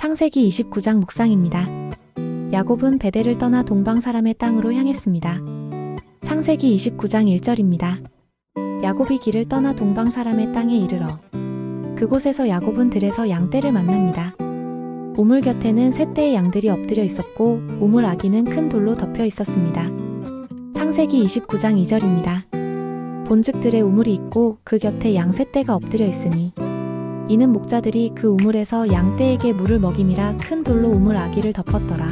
창세기 29장 묵상입니다. 야곱은 베델을 떠나 동방 사람의 땅으로 향했습니다. 창세기 29장 1절입니다. 야곱이 길을 떠나 동방 사람의 땅에 이르러 그곳에서 야곱은 들에서 양떼를 만납니다. 우물 곁에는 세 떼의 양들이 엎드려 있었고 우물 아기는 큰 돌로 덮여 있었습니다. 창세기 29장 2절입니다. 본즉 들의 우물이 있고 그 곁에 양세 떼가 엎드려 있으니 이는 목자들이 그 우물에서 양떼에게 물을 먹임이라 큰 돌로 우물 아기를 덮었더라.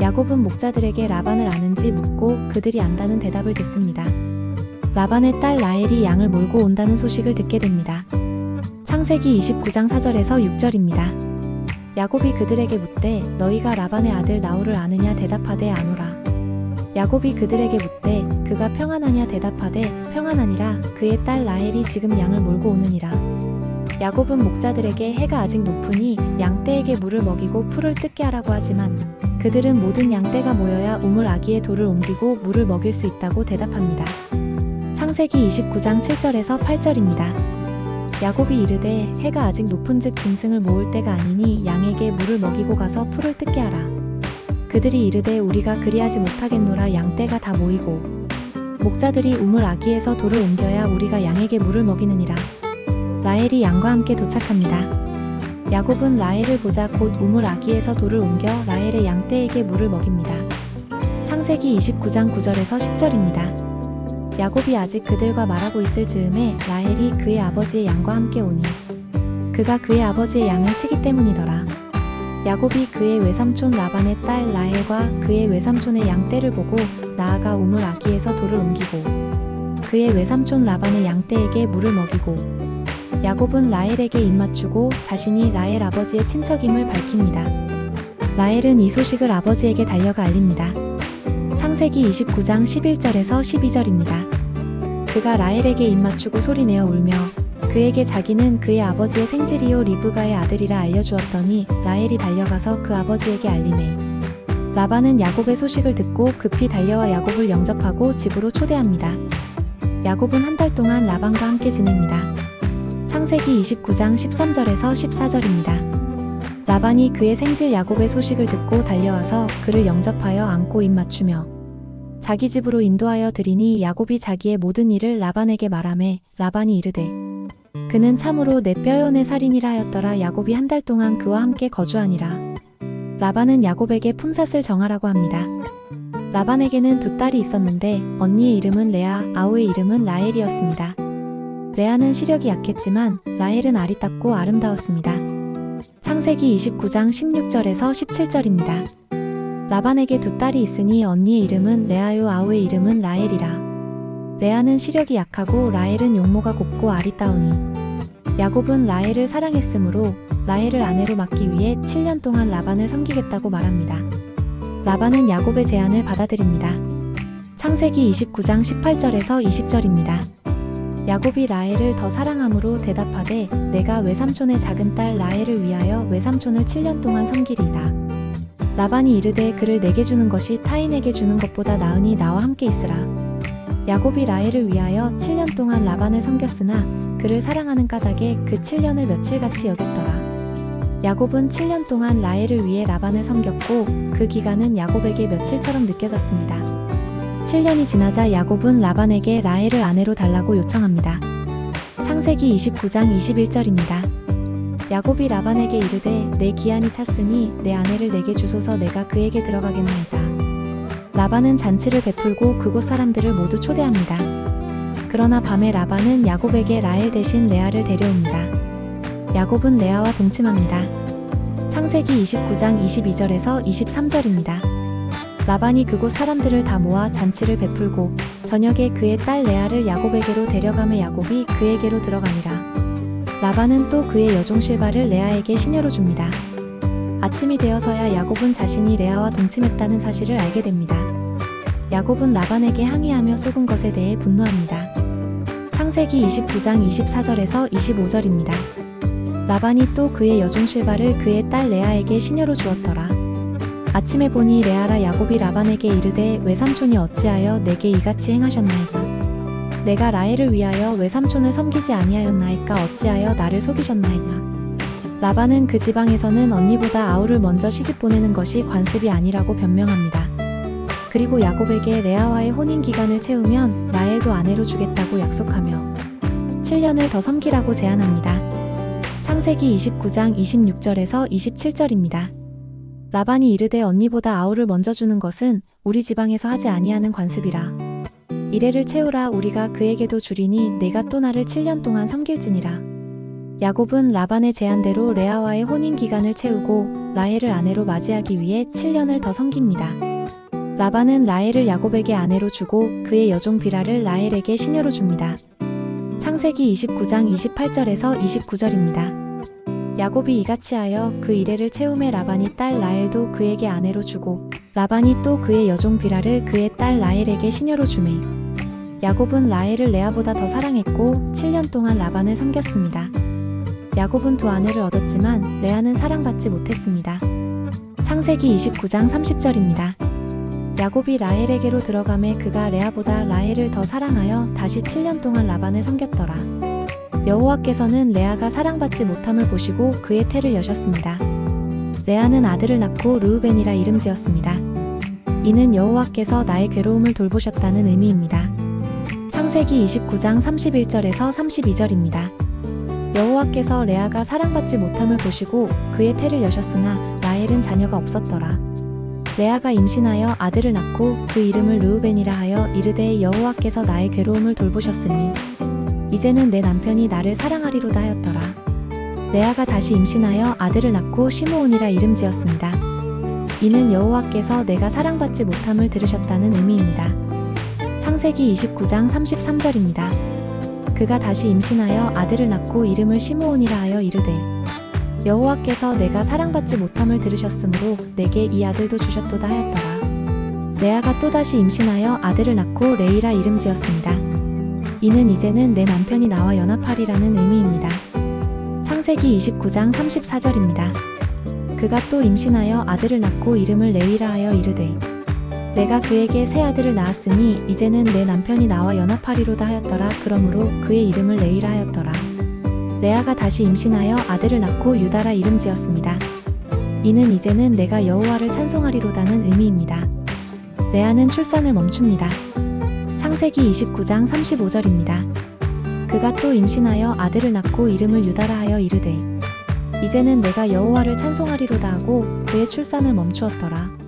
야곱은 목자들에게 라반을 아는지 묻고 그들이 안다는 대답을 듣습니다. 라반의 딸 라헬이 양을 몰고 온다는 소식을 듣게 됩니다. 창세기 29장 4절에서 6절입니다. 야곱이 그들에게 묻되 너희가 라반의 아들 나홀을 아느냐 대답하되 아노라. 야곱이 그들에게 묻되 그가 평안하냐 대답하되 평안하니라 그의 딸 라헬이 지금 양을 몰고 오느니라. 야곱은 목자들에게 해가 아직 높으니 양떼에게 물을 먹이고 풀을 뜯게 하라고 하지만 그들은 모든 양떼가 모여야 우물 아기의 돌을 옮기고 물을 먹일 수 있다고 대답합니다. 창세기 29장 7절에서 8절입니다. 야곱이 이르되 해가 아직 높은즉 짐승을 모을 때가 아니니 양에게 물을 먹이고 가서 풀을 뜯게 하라. 그들이 이르되 우리가 그리하지 못하겠노라 양떼가 다 모이고 목자들이 우물 아기에서 돌을 옮겨야 우리가 양에게 물을 먹이느니라. 라헬이 양과 함께 도착합니다. 야곱은 라헬을 보자 곧 우물 아기에서 돌을 옮겨 라헬의 양떼에게 물을 먹입니다. 창세기 29장 9절에서 10절입니다. 야곱이 아직 그들과 말하고 있을 즈음에 라헬이 그의 아버지의 양과 함께 오니 그가 그의 아버지의 양을 치기 때문이더라. 야곱이 그의 외삼촌 라반의 딸 라헬과 그의 외삼촌의 양떼를 보고 나아가 우물 아기에서 돌을 옮기고 그의 외삼촌 라반의 양떼에게 물을 먹이고 야곱은 라헬에게 입맞추고 자신이 라헬 아버지의 친척임을 밝힙니다. 라헬은 이 소식을 아버지에게 달려가 알립니다. 창세기 29장 11절에서 12절입니다. 그가 라헬에게 입맞추고 소리내어 울며 그에게 자기는 그의 아버지의 생질이요 리브가의 아들이라 알려주었더니 라헬이 달려가서 그 아버지에게 알림해 라반은 야곱의 소식을 듣고 급히 달려와 야곱을 영접하고 집으로 초대합니다. 야곱은 한 달 동안 라반과 함께 지냅니다. 창세기 29장 13절에서 14절입니다. 라반이 그의 생질 야곱의 소식을 듣고 달려와서 그를 영접하여 안고 입 맞추며 자기 집으로 인도하여 드리니 야곱이 자기의 모든 일을 라반에게 말하매 라반이 이르되 그는 참으로 내 뼈연의 살인이라 하였더라 야곱이 한 달 동안 그와 함께 거주하니라 라반은 야곱에게 품삯을 정하라고 합니다. 라반에게는 두 딸이 있었는데 언니의 이름은 레아, 아우의 이름은 라헬이었습니다. 레아는 시력이 약했지만 라헬은 아리답고 아름다웠습니다. 창세기 29장 16절에서 17절입니다. 라반에게 두 딸이 있으니 언니의 이름은 레아요 아우의 이름은 라헬이라. 레아는 시력이 약하고 라헬은 용모가 곱고 아리따우니 야곱은 라헬을 사랑했으므로 라헬을 아내로 맡기 위해 7년 동안 라반을 섬기겠다고 말합니다. 라반은 야곱의 제안을 받아들입니다. 창세기 29장 18절에서 20절입니다. 야곱이 라헬을 더 사랑함으로 대답하되 내가 외삼촌의 작은 딸 라헬을 위하여 외삼촌을 7년 동안 섬기리이다. 라반이 이르되 그를 내게 주는 것이 타인에게 주는 것보다 나으니 나와 함께 있으라. 야곱이 라헬을 위하여 7년 동안 라반을 섬겼으나 그를 사랑하는 까닭에 그 7년을 며칠같이 여겼더라. 야곱은 7년 동안 라헬을 위해 라반을 섬겼고 그 기간은 야곱에게 며칠처럼 느껴졌습니다. 7년이 지나자 야곱은 라반에게 라헬을 아내로 달라고 요청합니다. 창세기 29장 21절입니다. 야곱이 라반에게 이르되 내 기한이 찼으니 내 아내를 내게 주소서 내가 그에게 들어가겠나이다. 라반은 잔치를 베풀고 그곳 사람들을 모두 초대합니다. 그러나 밤에 라반은 야곱에게 라헬 대신 레아를 데려옵니다. 야곱은 레아와 동침합니다. 창세기 29장 22절에서 23절입니다. 라반이 그곳 사람들을 다 모아 잔치를 베풀고 저녁에 그의 딸 레아를 야곱에게로 데려가며 야곱이 그에게로 들어가니라. 라반은 또 그의 여종 실바를 레아에게 시녀로 줍니다. 아침이 되어서야 야곱은 자신이 레아와 동침했다는 사실을 알게 됩니다. 야곱은 라반에게 항의하며 속은 것에 대해 분노합니다. 창세기 29장 24절에서 25절입니다. 라반이 또 그의 여종 실바를 그의 딸 레아에게 시녀로 주었더라. 아침에 보니 레아라 야곱이 라반에게 이르되 외삼촌이 어찌하여 내게 이같이 행하셨나이까 내가 라헬을 위하여 외삼촌을 섬기지 아니하였나이까 어찌하여 나를 속이셨나이까 라반은 그 지방에서는 언니보다 아우를 먼저 시집 보내는 것이 관습이 아니라고 변명합니다. 그리고 야곱에게 레아와의 혼인 기간을 채우면 라헬도 아내로 주겠다고 약속하며 7년을 더 섬기라고 제안합니다. 창세기 29장 26절에서 27절입니다. 라반이 이르되 언니보다 아우를 먼저 주는 것은 우리 지방에서 하지 아니하는 관습이라. 이래를 채우라 우리가 그에게도 주리니 내가 또 나를 7년 동안 섬길지니라. 야곱은 라반의 제안대로 레아와의 혼인 기간을 채우고 라헬을 아내로 맞이하기 위해 7년을 더 섬깁니다. 라반은 라헬을 야곱에게 아내로 주고 그의 여종 비라를 라헬에게 시녀로 줍니다. 창세기 29장 28절에서 29절입니다. 야곱이 이같이 하여 그 이래를 채움에 라반이 딸 라헬도 그에게 아내로 주고 라반이 또 그의 여종 비라를 그의 딸 라헬에게 시녀로 주매 야곱은 라헬을 레아보다 더 사랑했고 7년 동안 라반을 섬겼습니다. 야곱은 두 아내를 얻었지만 레아는 사랑받지 못했습니다. 창세기 29장 30절입니다. 야곱이 라헬에게로 들어가매 그가 레아보다 라헬을 더 사랑하여 다시 7년 동안 라반을 섬겼더라. 여호와께서는 레아가 사랑받지 못함을 보시고 그의 태를 여셨습니다. 레아는 아들을 낳고 르우벤이라 이름 지었습니다. 이는 여호와께서 나의 괴로움을 돌보셨다는 의미입니다. 창세기 29장 31절에서 32절입니다. 여호와께서 레아가 사랑받지 못함을 보시고 그의 태를 여셨으나 라헬은 자녀가 없었더라. 레아가 임신하여 아들을 낳고 그 이름을 르우벤이라 하여 이르되 여호와께서 나의 괴로움을 돌보셨으니 이제는 내 남편이 나를 사랑하리로다 하였더라. 레아가 다시 임신하여 아들을 낳고 시므온이라 이름 지었습니다. 이는 여호와께서 내가 사랑받지 못함을 들으셨다는 의미입니다. 창세기 29장 33절입니다. 그가 다시 임신하여 아들을 낳고 이름을 시므온이라 하여 이르되 여호와께서 내가 사랑받지 못함을 들으셨으므로 내게 이 아들도 주셨도다 하였더라. 레아가 또다시 임신하여 아들을 낳고 레이라 이름 지었습니다. 이는 이제는 내 남편이 나와 연합하리라는 의미입니다. 창세기 29장 34절입니다. 그가 또 임신하여 아들을 낳고 이름을 레위라 하여 이르되 내가 그에게 새 아들을 낳았으니 이제는 내 남편이 나와 연합하리로다 하였더라. 그러므로 그의 이름을 레이라 하였더라. 레아가 다시 임신하여 아들을 낳고 유다라 이름 지었습니다. 이는 이제는 내가 여호와를 찬송하리로다는 의미입니다. 레아는 출산을 멈춥니다. 창세기 29장 35절입니다. 그가 또 임신하여 아들을 낳고 이름을 유다라 하여 이르되 이제는 내가 여호와를 찬송하리로다 하고 그의 출산을 멈추었더라.